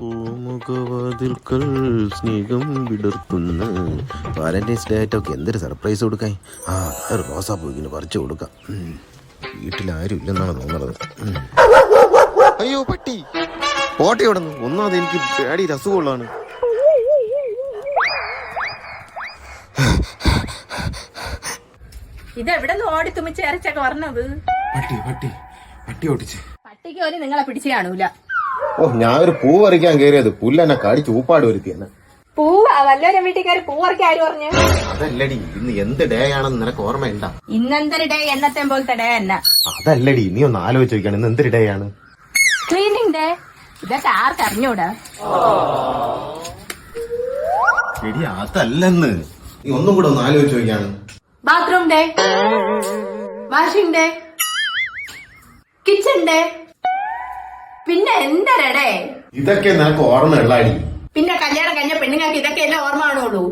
പൂമുഖവാതിൽക്കൽ സ്നേഹം വിടർത്തുന്ന Valentine's day ആയിട്ടൊക്കെ എന്തൊരു സർപ്രൈസ് കൊടുക്കാൻ? ആ ഒരു റോസാപ്പൂ ഇങ്ങനെ പറിച്ചു കൊടുക്കാം. വീട്ടിലാരും ഇല്ലെന്നാണ് തോന്നുന്നത് അയ്യോ പട്ടി. പോട്ടെ ഇവിടെ നിന്ന് ഒന്നാമത് എനിക്ക് പേടി അസുഖമുള്ളതാണ് ഇത് എവിടെ നിന്ന് ഓടി തുമ്മിച്ച് ഇറച്ചൊക്കെ പറഞ്ഞത് പട്ടി പട്ടി. പട്ടി ഓടിച്ച്. പട്ടിക്ക് പോലും നിങ്ങളെ പിടിച്ചു കാണൂല. ഓ ഞാൻ ഒരു പൂ പറിക്കാൻ കയറിയത് പുല്ലെന്നെ കടിച്ച് ഊപ്പാട് വരുത്തി എന്നെ പൂവാ വല്ലവരും വീട്ടുകാർ പൂവറക്കി ആര് പറഞ്ഞു. അതല്ലടി ഇന്ന് എന്ത് ഡേ ആണെന്ന് നിനക്ക് ഓർമ്മയുണ്ടാ? ഇന്നെന്തൊരു ഡേ എന്നത്തെ പോലത്തെ ഡേ അല്ല. അതല്ലടി നീ ഒന്ന് ആലോചിച്ച് നോക്കിയാണ് ഇന്ന് എന്തൊരു ഡേ ആണ്? ക്ലീനിങ് ഡേ ഇതൊക്കെ ആർക്ക് അറിഞ്ഞൂടാ? ശരി അതല്ലെന്ന്. നീ ഒന്നും കൂടെ ഒന്ന് ആലോചിച്ച് നോക്കിയാണ്. Bathroom day washing day kitchen day പിന്നെ എന്തര ഡേ ഇതൊക്കെ നിനക്ക് ഓർമ്മ അടി പിന്നെ കല്യാണം കഴിഞ്ഞ പെണ്ണുങ്ങൾക്ക് ഇതൊക്കെ എല്ലാം ഓർമ്മ കാണുള്ളൂ?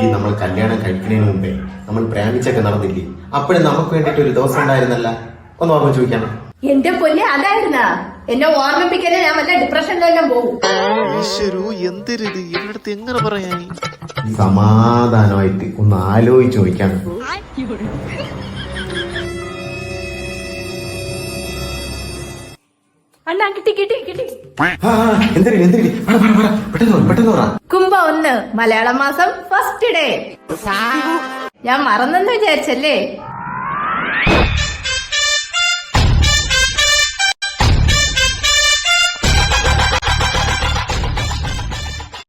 ഈ നമ്മൾ കല്യാണം കഴിക്കുന്നതിന് മുമ്പേ നമ്മൾ പ്രേമിച്ചൊക്കെ നടന്നില്ലേ? അപ്പോഴും നമുക്ക് വേണ്ടിട്ട് ഒരു ദിവസം ഉണ്ടായിരുന്നല്ല? ഒന്ന് ഓർമ്മ ചോദിക്കണം എന്റെ പൊന്നെ അതായിരുന്ന. എന്നെ ഓർമ്മിപ്പിക്കാൻ ഞാൻ വല്ല ഡിപ്രഷനിലെല്ലാം പോകും ഈശ്വരു എന്തൊരിത്? ഇവരുടെ എങ്ങനെ പറയാൻ സമാധാനമായിട്ട് ഒന്ന് ആലോചിച്ച് നോക്കിയാണ് അണ്ണാ കിട്ടി കിട്ടി കിട്ടി. കുംഭ ഒന്ന് മലയാള മാസം ഫസ്റ്റ് ഡേ ഞാൻ മറന്നെന്ന് വിചാരിച്ചല്ലേ?